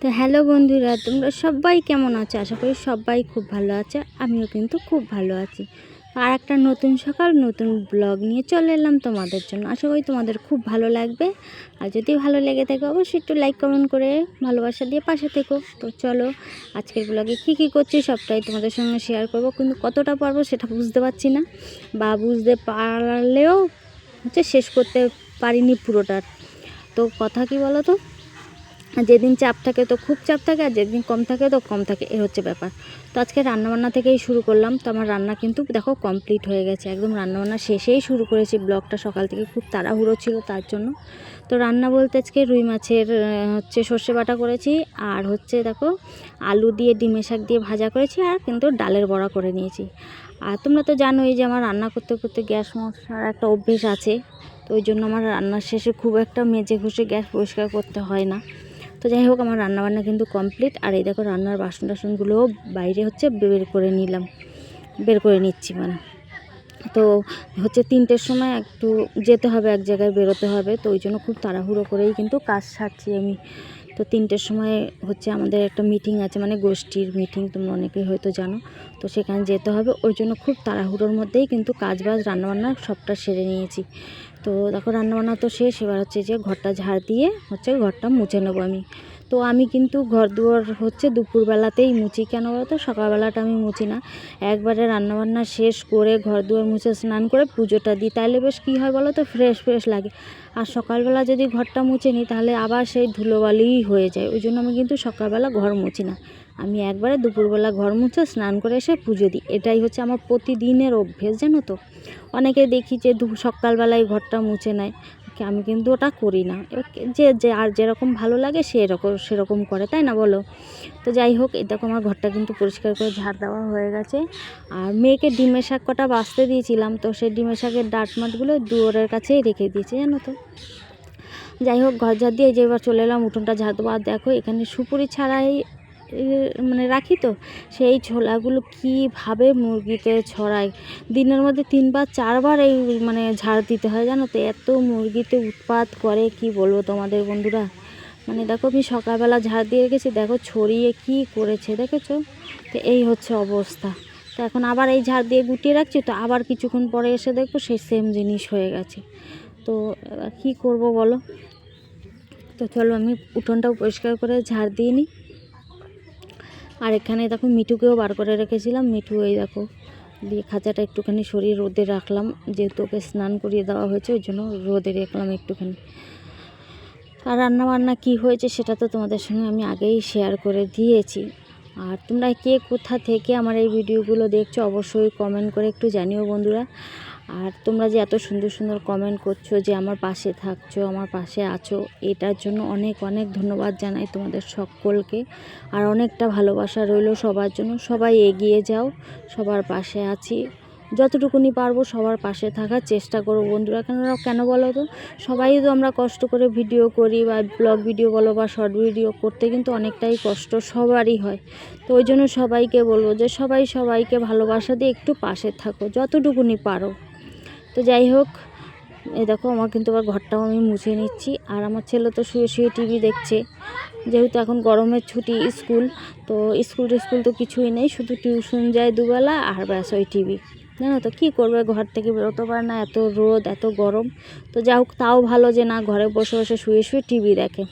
তো হ্যালো বন্ধুরা, তোমরা সবাই কেমন আছো? আশা করি সবাই খুব ভালো আছে, আমিও কিন্তু খুব ভালো আছি। আর একটা নতুন সকাল, নতুন ব্লগ নিয়ে চলে এলাম তোমাদের জন্য। আশা করি তোমাদের খুব ভালো লাগবে। আর যদি ভালো লেগে থাকে, অবশ্যই একটু লাইক কমেন্ট করে ভালোবাসা দিয়ে পাশে থেকো। তো চলো, আজকের ব্লগে কী কী করছি সবটাই তোমাদের সঙ্গে শেয়ার করব। কিন্তু কতটা পারব সেটা বুঝতে পারছি না, বা বুঝতে পারলেও হচ্ছে শেষ করতে পারিনি পুরোটার তো কথা কি বলো তো? যেদিন চাপ থাকে তো খুব চাপ থাকে আর যেদিন কম থাকে তো কম থাকে, এ হচ্ছে ব্যাপার। তো আজকে রান্নাবান্না থেকেই শুরু করলাম। তো আমার রান্না কিন্তু দেখো কমপ্লিট হয়ে গেছে, একদম রান্নাবান্না শেষেই শুরু করেছি। ব্লগটা সকাল থেকে খুব তাড়াহুড়ো ছিল তার জন্য। তো রান্না বলতে আজকে রুই মাছের হচ্ছে সর্ষে বাটা করেছি আর হচ্ছে দেখো আলু দিয়ে ডিমে শাক দিয়ে ভাজা করেছি আর কিন্তু ডালের বড়া করে নিয়েছি। আর তোমরা তো জানোই যে আমার রান্না করতে করতে গ্যাস মশার একটা অভ্যেস আছে। তো ওই জন্য আমার রান্নার শেষে খুব একটা মেজে ঘষে গ্যাস পরিষ্কার করতে হয় না। তো যাই হোক, আমার রান্নাবান্না কিন্তু কমপ্লিট আর এই দেখো, রান্নার বাসন টাসনগুলোও বাইরে হচ্ছে বের করে নিলাম। বের করে নিচ্ছি মানে। তো হচ্ছে তিনটের সময় একটু যেতে হবে, এক জায়গায় বেরোতে হবে, তো ওই জন্য খুব তাড়াহুড়ো করেই কিন্তু কাজ সারছি আমি। তো তিনটের সময় হচ্ছে আমাদের একটা মিটিং আছে মানে গোষ্ঠীর মিটিং তোমরা অনেকেই হয়তো জানো। তো সেখানে যেতে হবে, ওই জন্য খুব তাড়াহুড়োর মধ্যেই কিন্তু কাজ বাজ রান্নাবান্না সবটা সেরে নিয়েছি। তো দেখো, রান্নাবান্না তো শেষ, এবার হচ্ছে যে ঘরটা ঝাড় দিয়ে হচ্ছে ঘরটা মুছে নেব আমি। তো আমি কিন্তু ঘর দুয়ার হচ্ছে দুপুরবেলাতেই মুছি। কেন বলতো? সকালবেলাটা আমি মুছি না। একবারে রান্নাবান্না শেষ করে ঘর দুয়ার মুছে স্নান করে পুজোটা দিই। তাহলে বেশ কী হয় বলো তো ফ্রেশ ফ্রেশ লাগে। আর সকালবেলা যদি ঘরটা মুছে নিই তাহলে আবার সেই ধুলোবালিই হয়ে যায়। ওই জন্য আমি কিন্তু সকালবেলা ঘর মুছি না। আমি একবারে দুপুরবেলা ঘর মুছে স্নান করে এসে পুজো দিই। এটাই হচ্ছে আমার প্রতিদিনের অভ্যেস, জানো তো? অনেকে দেখি যে সকালবেলায় ঘরটা মুছে নেয়। আমি কিন্তু ওটা করি না। যে যে, আর যেরকম ভালো লাগে সে এরকম, সেরকম করে, তাই না বলো? তো যাই হোক দেখো আমার ঘরটা কিন্তু পরিষ্কার করে ঝাড় দেওয়া হয়ে গেছে। আর মেয়েকে ডিমের শাক কটা বাঁচতে দিয়েছিলাম, তো সেই ডিমের শাকের ডাট মাটগুলো দুয়ারের কাছেই রেখে দিয়েছি, জানো তো? যাই হোক, ঘর ঝাড় দিয়ে যে এবার চলে এলাম, উঠোনটা ঝাড় দেবো। আর দেখো, এখানে সুপুরি ছাড়াই মানে রাখি তো, সেই ছোলাগুলো কীভাবে মুরগিতে ছড়ায়? দিনের মধ্যে তিনবার, চারবার এই মানে ঝাড় দিতে হয় জানো তো? এত মুরগিতে উৎপাত করে, কি বলব তোমাদের বন্ধুরা? মানে দেখো আমি সকালবেলা ঝাড় দিয়ে রেখেছি, দেখো ছড়িয়ে কি করেছে, দেখেছ? তো এই হচ্ছে অবস্থা। তো এখন আবার এই ঝাড় দিয়ে গুটিয়ে রাখছি, তো আবার কিছুক্ষণ পরে এসে দেখব সেই সেম জিনিস হয়ে গেছে। তো কী করব বলো? তো চলো আমি উঠোনটাও পরিষ্কার করে ঝাড় দিয়ে নিই। আর এখানে দেখো মিঠুকেও বার করে রেখেছিলাম। মিঠু এই দেখো, দিয়ে খাঁচাটা একটুখানি সরিয়ে রোদে রাখলাম। যেহেতু ওকে স্নান করিয়ে দেওয়া হয়েছে, ওই জন্য রোদে রাখলাম একটুখানি। আর রান্না বান্না কী হয়েছে সেটা তো তোমাদের সঙ্গে আমি আগেই শেয়ার করে দিয়েছি। আর তোমরা কে কোথা থেকে আমার এই ভিডিওগুলো দেখছ, অবশ্যই কমেন্ট করে একটু জানিও বন্ধুরা। আর তোমরা যে এত সুন্দর সুন্দর কমেন্ট করছ যে আমার পাশে থাকছো, আমার পাশে আছো, এটার জন্য অনেক অনেক ধন্যবাদ জানাই তোমাদের সকলকে। আর অনেকটা ভালোবাসা রইল সবার জন্য। সবাই এগিয়ে যাও, সবার পাশে আছি। যতটুকুনি পারব সবার পাশে থাকার চেষ্টা করব বন্ধুরা। কেন কেন বলো তো? সবাই তো আমরা কষ্ট করে ভিডিও করি বা ব্লগ ভিডিও বলো বা শর্ট ভিডিও করতে কিন্তু অনেকটাই কষ্ট সবারই হয়। তো ওই জন্য সবাইকে বলব যে সবাই সবাইকে ভালোবাসা দিয়ে একটু পাশে থাকো, যতটুকুনি পারো। তো যাই হোক এই দেখো আমার কিন্তু আবার ঘরটাও আমি মুছে নিচ্ছি। আর আমার ছেলে তো শুয়ে শুয়ে টিভি দেখছে। যেহেতু এখন গরমের ছুটি স্কুল, তো স্কুল স্কুল তো কিছুই নেই, শুধু টিউশন যায় দুবেলা আর ব্যাস ওই টিভি। জানো তো, কী করবে ঘর থেকে বেরোতে পারে না, এত রোদ, এত গরম। তো যাই হোক, তাও ভালো যে না, ঘরে বসে বসে শুয়ে শুয়ে টিভি দেখে।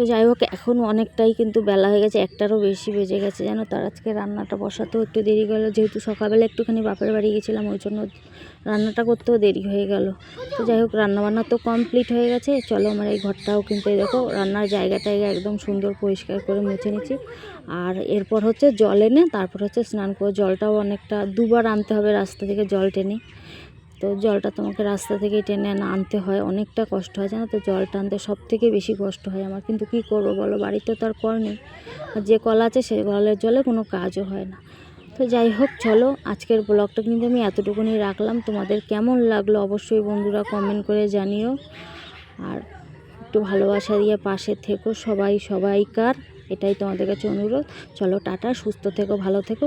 তো যাই হোক এখন অনেকটাই কিন্তু বেলা হয়ে গেছে, একটারও বেশি বেজে গেছে, জানো? তার আজকে রান্নাটা বসাতেও একটু দেরি গেলো, যেহেতু সকালবেলা একটুখানি বাপের বাড়ি গেছিলাম, ওই জন্য রান্নাটা করতেও দেরি হয়ে গেল। তো যাই হোক, রান্নাবান্না তো কমপ্লিট হয়ে গেছে, চলো আমার এই ঘরটাও কিন্তু দেখো, রান্নার জায়গাটাই একদম সুন্দর পরিষ্কার করে মুছে নিচ্ছি। আর এরপর হচ্ছে জল এনে, তারপর হচ্ছে স্নান করে, জলটাও অনেকটা দুবার আনতে হবে রাস্তা থেকে জল টেনে। তো জলটা তোমাকে রাস্তা থেকে টেনে আনতে হয়, অনেকটা কষ্ট হয়, জানো তো? জল টানতে সব থেকে বেশি কষ্ট হয় আমার, কিন্তু কী করব বলো? বাড়িতে তো আর কল নেই। আর যে কল আছে সে কলের জলে কোনো কাজও হয় না। তো যাই হোক, চলো, আজকের ব্লগটা কিন্তু আমি এতটুকুনি রাখলাম। তোমাদের কেমন লাগল অবশ্যই বন্ধুরা কমেন্ট করে জানিও। আর একটু ভালোবাসা দিয়ে পাশে থেকো সবাই, সবাইকার। এটাই তোমাদের কাছে অনুরোধ। চলো, টাটা, সুস্থ থেকো, ভালো থেকো।